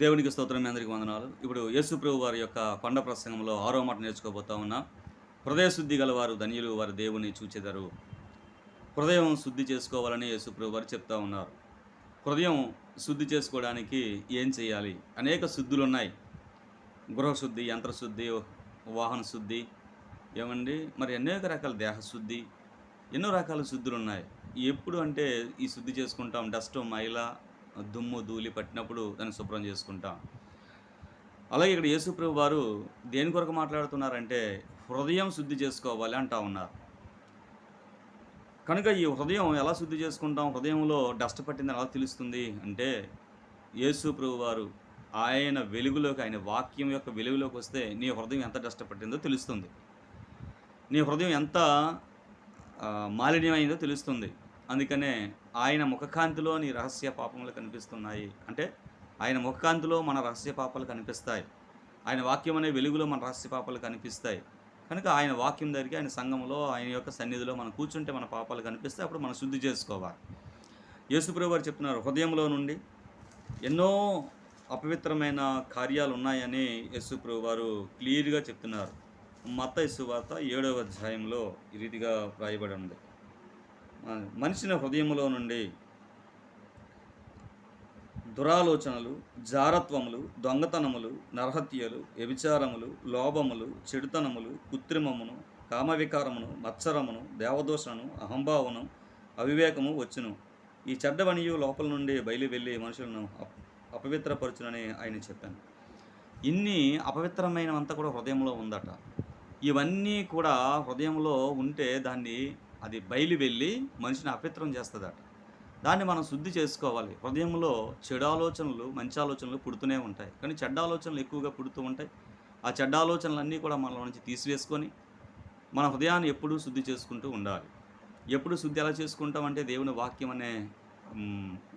దేవునికి స్తోత్రం మీ అందరికీ వందనాలు. ఇప్పుడు యేసు ప్రభు వారి యొక్క పండ ప్రసంగంలో ఆరో మాట నేర్చుకోబోతా ఉన్నా. హృదయ శుద్ధి గలవారు ధన్యులు వారి దేవుని చూచెదరు. హృదయం శుద్ధి చేసుకోవాలని యేసు ప్రభు వారు చెప్తా ఉన్నారు. హృదయం శుద్ధి చేసుకోవడానికి ఏం చేయాలి? అనేక శుద్ధులు ఉన్నాయి గృహశుద్ధి యంత్రశుద్ధి వాహన శుద్ధి ఏమండి? మరి అనేక రకాల దేహశుద్ధి ఎన్నో రకాల శుద్ధులు ఉన్నాయి ఎప్పుడు అంటే ఈ శుద్ధి చేసుకుంటాం డస్ట్ మైల దుమ్ము ధూళి పట్టినప్పుడు దాన్ని శుభ్రం చేసుకుంటాం. అలాగే ఇక్కడ యేసుప్రభు వారు దేని కొరకు మాట్లాడుతున్నారంటే హృదయం శుద్ధి చేసుకోవాలి అంటా ఉన్నారు. కనుక ఈ హృదయం ఎలా శుద్ధి చేసుకుంటాం? హృదయంలో డస్ట్ పట్టింది ఎలా తెలుస్తుంది? అంటే యేసు ప్రభు వారు ఆయన వెలుగులోకి ఆయన వాక్యం యొక్క వెలుగులోకి వస్తే నీ హృదయం ఎంత డస్ట్ పట్టిందో తెలుస్తుంది. నీ హృదయం ఎంత మాలిన్యమైందో తెలుస్తుంది. అందుకనే ఆయన ముఖకాంతిలో నీ రహస్య పాపములు కనిపిస్తున్నాయి. అంటే ఆయన ముఖకాంతిలో మన రహస్య పాపాలు కనిపిస్తాయి. ఆయన వాక్యం అనే వెలుగులో మన రహస్య పాపాలు కనిపిస్తాయి. కనుక ఆయన వాక్యం దగ్గరికి ఆయన సంఘంలో ఆయన యొక్క సన్నిధిలో మనం కూర్చుంటే మన పాపాలు కనిపిస్తే అప్పుడు మనం శుద్ధి చేసుకోవాలి. యేసుప్రభు వారు చెప్తున్నారు హృదయంలో నుండి ఎన్నో అపవిత్రమైన కార్యాలు ఉన్నాయని యేసుప్రభు వారు క్లియర్గా చెప్తున్నారు. మత వార్త ఏడవ అధ్యాయంలో ఈ రీతిగా వ్రాయబడి ఉంది. మనిషిని హృదయంలో నుండి దురాలోచనలు జారత్వములు దొంగతనములు నరహత్యలు వ్యభిచారములు లోభములు చెడుతనములు కృత్రిమమును కామవికారమును మత్సరమును దేవదోషను అహంభావను అవివేకము వచ్చును. ఈ చెడ్డవనియు లోపల నుండి బయలు వెళ్ళి మనుషులను అప్ అపవిత్రపరచునని ఆయన చెప్పాను. ఇన్ని అపవిత్రమైనవంతా కూడా హృదయంలో ఉందట. ఇవన్నీ కూడా హృదయంలో ఉంటే దాన్ని అది బయలు వెళ్ళి మనిషిని అపిత్రం చేస్తుందట. దాన్ని మనం శుద్ధి చేసుకోవాలి. హృదయంలో చెడు ఆలోచనలు మంచి ఆలోచనలు పుడుతూనే ఉంటాయి. కానీ చెడ్డ ఆలోచనలు ఎక్కువగా పుడుతూ ఉంటాయి. ఆ చెడ్డ ఆలోచనలన్నీ కూడా మనలో నుంచి తీసివేసుకొని మన హృదయాన్ని ఎప్పుడూ శుద్ధి చేసుకుంటూ ఉండాలి. ఎప్పుడు శుద్ధి ఎలా చేసుకుంటామంటే దేవుని వాక్యం అనే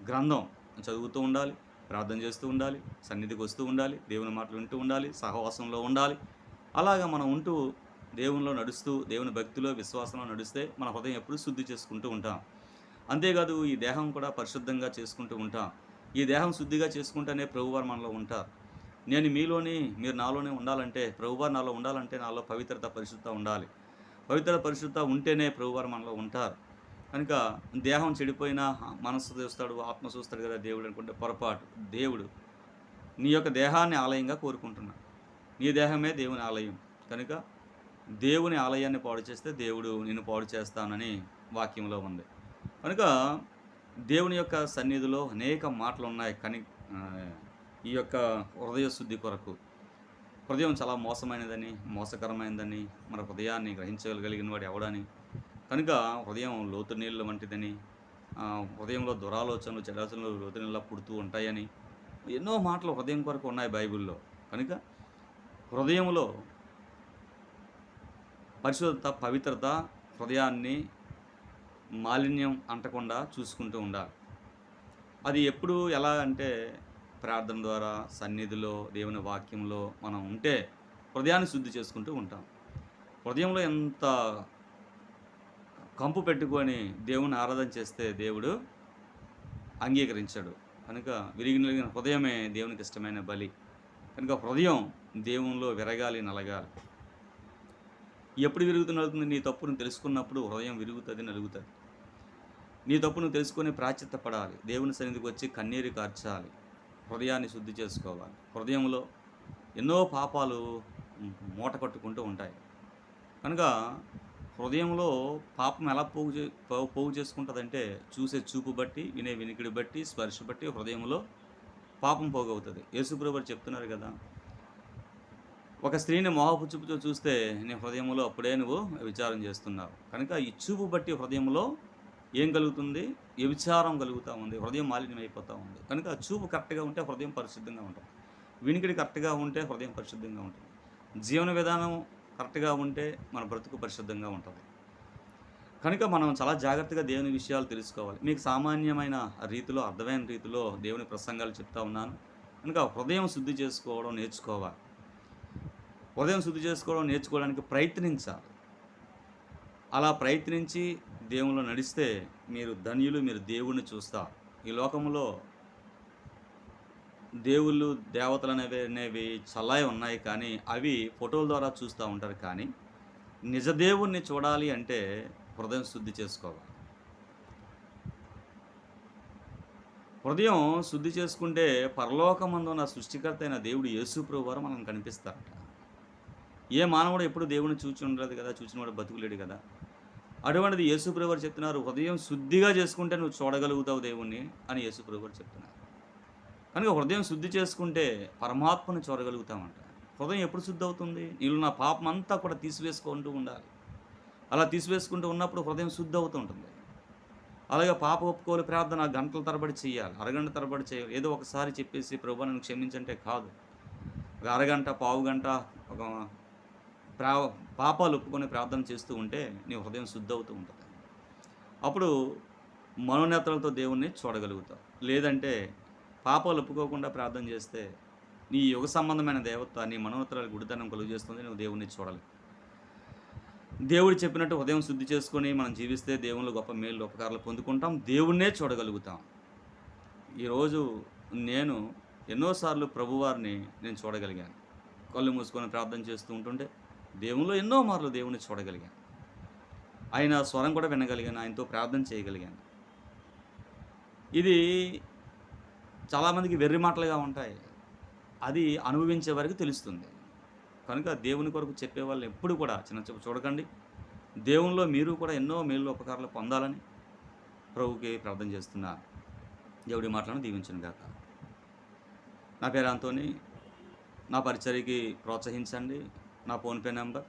గ్రంథం చదువుతూ ఉండాలి ప్రార్థన చేస్తూ ఉండాలి సన్నిధికి వస్తూ ఉండాలి దేవుని మాటలు వింటూ ఉండాలి సహవాసంలో ఉండాలి. అలాగా మనం ఉంటూ దేవునిలో నడుస్తూ దేవుని భక్తిలో విశ్వాసంలో నడిస్తే మన హృదయం ఎప్పుడు శుద్ధి చేసుకుంటూ ఉంటాం. అంతేకాదు ఈ దేహం కూడా పరిశుద్ధంగా చేసుకుంటూ ఉంటాం. ఈ దేహం శుద్ధిగా చేసుకుంటేనే ప్రభువారు మనలో ఉంటారు. నేను మీలోని మీరు నాలోనే ఉండాలంటే ప్రభువారు నాలో ఉండాలంటే నాలో పవిత్రత పరిశుద్ధ ఉండాలి. పవిత్ర పరిశుద్ధ ఉంటేనే ప్రభువారు మనలో ఉంటారు. కనుక దేహం చెడిపోయినా మనస్సు చూస్తాడు ఆత్మ చూస్తాడు కదా దేవుడు అనుకుంటే పొరపాటు. దేవుడు నీ యొక్క దేహాన్ని ఆలయంగా కోరుకుంటున్నా నీ దేహమే దేవుని ఆలయం. కనుక దేవుని ఆలయాన్ని పాడు చేస్తే దేవుడు నిన్ను పాడు చేస్తానని వాక్యంలో ఉంది. కనుక దేవుని యొక్క సన్నిధిలో అనేక మాటలు ఉన్నాయి కానీ ఈ యొక్క హృదయ శుద్ధి కొరకు. హృదయం చాలా మోసమైనదని మోసకరమైనదని మన హృదయాన్ని గ్రహించగలిగిన వాడు ఎవడని. కనుక హృదయం లోతు నీళ్ళ వంటిదని హృదయంలో దురాలోచనలు చెడాలోచనలు లోతు నీళ్ళ పుడుతూ ఉంటాయని ఎన్నో మాటలు హృదయం కొరకు ఉన్నాయి బైబిల్లో. కనుక హృదయంలో పరిశుద్ధత పవిత్రత హృదయాన్ని మాలిన్యం అంటకుండా చూసుకుంటూ ఉండాలి. అది ఎప్పుడు ఎలా అంటే ప్రార్థన ద్వారా సన్నిధిలో దేవుని వాక్యంలో మనం ఉంటే హృదయాన్ని శుద్ధి చేసుకుంటూ ఉంటాం. హృదయంలో ఎంత కంపు పెట్టుకొని దేవుని ఆరాధన చేస్తే దేవుడు అంగీకరించాడు. కనుక విరిగినలిగిన హృదయమే దేవునికి ఇష్టమైన బలి. కనుక హృదయం దేవునిలో విరగాలి నలగాలి. ఎప్పుడు విరుగుతూ నలుగుతుంది నీ తప్పును తెలుసుకున్నప్పుడు హృదయం విరుగుతుంది నలుగుతుంది. నీ తప్పును తెలుసుకొని ప్రాచిత్త పడాలి దేవుని సన్నిధికి వచ్చి కన్నీరు కార్చాలి. హృదయాన్ని శుద్ధి చేసుకోవాలి. హృదయంలో ఎన్నో పాపాలు మూట కట్టుకుంటూ ఉంటాయి. కనుక హృదయంలో పాపం ఎలా పోగు చే పో- పోగు చేసుకుంటుందంటే చూసే చూపు బట్టి వినే వినికిడి బట్టి స్పర్శ బట్టి హృదయంలో పాపం పోగవుతుంది. యేసుప్రభు చెప్తున్నారు కదా ఒక స్త్రీని మోహపు చూపుతో చూస్తే నీ హృదయంలో అప్పుడే నువ్వు విచారం చేస్తున్నావు. కనుక ఈ చూపు బట్టి హృదయంలో ఏం కలుగుతుంది? వ్యభిచారం కలుగుతూ ఉంది. హృదయం మాలిన్యం అయిపోతూ ఉంది. కనుక ఆ చూపు కరెక్ట్గా ఉంటే హృదయం పరిశుద్ధంగా ఉంటుంది. వినికిడి కరెక్ట్గా ఉంటే హృదయం పరిశుద్ధంగా ఉంటుంది. జీవన విధానం కరెక్ట్గా ఉంటే మన బ్రతుకు పరిశుద్ధంగా ఉంటుంది. కనుక మనం చాలా జాగ్రత్తగా దేవుని విషయాలు తెలుసుకోవాలి. మీకు సామాన్యమైన రీతిలో అర్థమైన రీతిలో దేవుని ప్రసంగాలు చెప్తా ఉన్నాను. కనుక హృదయం శుద్ధి చేసుకోవడం నేర్చుకోవాలి. హృదయం శుద్ధి చేసుకోవడం నేర్చుకోవడానికి ప్రయత్నించాలి. అలా ప్రయత్నించి దేవుళ్ళు నడిస్తే మీరు ధన్యులు మీరు దేవుణ్ణి చూస్తారు. ఈ లోకంలో దేవుళ్ళు దేవతలు అనేవి అనేవి చల్లాయి ఉన్నాయి కానీ అవి ఫోటోల ద్వారా చూస్తూ ఉంటారు కానీ నిజ దేవుణ్ణి చూడాలి అంటే హృదయం శుద్ధి చేసుకోవాలి. హృదయం శుద్ధి చేసుకుంటే పరలోకమందు ఉన్న సృష్టికర్త అయిన దేవుడు యేసుప్రభు వారు మనం కనిపిస్తారట. ఏ మానవుడు ఎప్పుడు దేవుని చూచి ఉండలేదు కదా? చూచినవాడు బతుకులేడు కదా? అటువంటిది యేసుప్రభు చెప్తున్నారు హృదయం శుద్ధిగా చేసుకుంటే నువ్వు చూడగలుగుతావు దేవుణ్ణి అని యేసుప్రభు చెప్తున్నారు. కనుక హృదయం శుద్ధి చేసుకుంటే పరమాత్మను చూడగలుగుతామంట. హృదయం ఎప్పుడు శుద్ధి అవుతుంది నీళ్ళు నా పాపం అంతా కూడా తీసివేసుకుంటూ ఉండాలి. అలా తీసివేసుకుంటూ ఉన్నప్పుడు హృదయం శుద్ధి అవుతూ ఉంటుంది అలాగే పాప ఒప్పుకోలు ప్రార్థన గంటల తరబడి చేయాలి అరగంట తరబడి చేయాలి. ఏదో ఒకసారి చెప్పేసి ప్రభు నన్ను క్షమించంటే కాదు. ఒక అరగంట పావు గంట ఒక ప్రా పాపాలు ఒప్పుకొని ప్రార్థన చేస్తూ ఉంటే నీ హృదయం శుద్ధి అవుతూ ఉంటుంది. అప్పుడు మనోనేతలతో దేవుణ్ణి చూడగలుగుతావు. లేదంటే పాపాలు ఒప్పుకోకుండా ప్రార్థన చేస్తే నీ యుగ సంబంధమైన దేవత నీ మనోనేతరాలు గుడితనం కలుగు చేస్తుంది నువ్వు దేవుణ్ణి చూడలేవు. దేవుడు చెప్పినట్టు ఉదయం శుద్ధి చేసుకొని మనం జీవిస్తే దేవుళ్ళు గొప్ప మేలు ఉపకారాలు పొందుకుంటాం దేవుణ్ణే చూడగలుగుతాం. ఈరోజు నేను ఎన్నోసార్లు ప్రభువారిని నేను చూడగలిగాను. కళ్ళు మూసుకొని ప్రార్థన చేస్తూ ఉంటుంటే దేవునిలో ఎన్నో మార్లు దేవుణ్ణి చూడగలిగాను. ఆయన స్వరం కూడా వినగలిగాను ఆయనతో ప్రార్థన చేయగలిగాను. ఇది చాలామందికి వెర్రి మాటలుగా ఉంటాయి. అది అనుభవించే వరకు తెలుస్తుంది. కనుక దేవుని కొరకు చెప్పే వాళ్ళు ఎప్పుడు కూడా చిన్న చెప్పు చూడకండి. దేవునిలో మీరు కూడా ఎన్నో మేలు ఉపకారాలు పొందాలని ప్రభుకి ప్రార్థన చేస్తున్నా దేవుడి మాటలను దీవించను గాక. నా పేరు అంతోని నా పరిచర్యకి ప్రోత్సహించండి. నా ఫోన్పే నెంబర్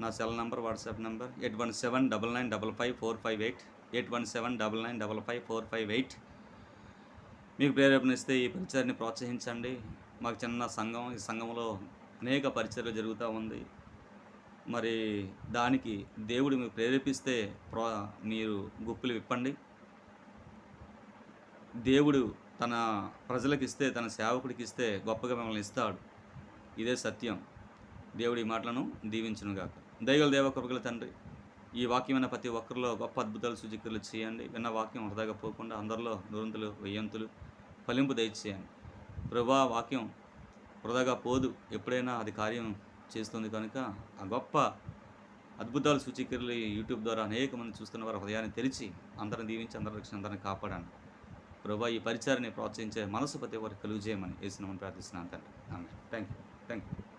నా cell number WhatsApp number eight one seven double nine double five four five eight eight one seven double nine double five four five eight. మీకు ప్రేరేపణ ఇస్తే ఈ పరిచయాన్ని ప్రోత్సహించండి. మాకు చిన్న సంఘం ఈ సంఘంలో అనేక పరిచర్లు జరుగుతూ ఉంది. మరి దానికి దేవుడు మీకు ప్రేరేపిస్తే ప్రో మీరు గుప్పులు విప్పండి. దేవుడు తన ప్రజలకు ఇస్తే తన సేవకుడికి ఇస్తే గొప్పగా మిమ్మల్ని ఇస్తాడు. ఇదే సత్యం. దేవుడి ఈ మాటలను దీవించునుగాక. దైగల దేవకృపగల తండ్రి ఈ వాక్యమైన ప్రతి ఒక్కరిలో గొప్ప అద్భుతాలు సూచికలు చేయండి. విన్న వాక్యం వృధాగా పోకుండా అందరిలో దురంతులు వెయ్యంతులు ఫలింపు దయచేయండి. ప్రభా వాక్యం వృధాగా పోదు. ఎప్పుడైనా అది కార్యం చేస్తుంది కనుక ఆ గొప్ప అద్భుతాలు సూచికలు ఈ యూట్యూబ్ ద్వారా అనేక మంది చూస్తున్న వారి హృదయాన్ని తెరిచి అందరిని దీవించి అందరి రక్షణ అందరిని కాపాడాను ప్రభా ఈ పరిచారాన్ని ప్రోత్సహించే మనసు ప్రతి ఒక్కరికి కలుగు చేయమని వేసినామని ప్రార్థిస్తున్నాను తండ్రి. Thank you thank you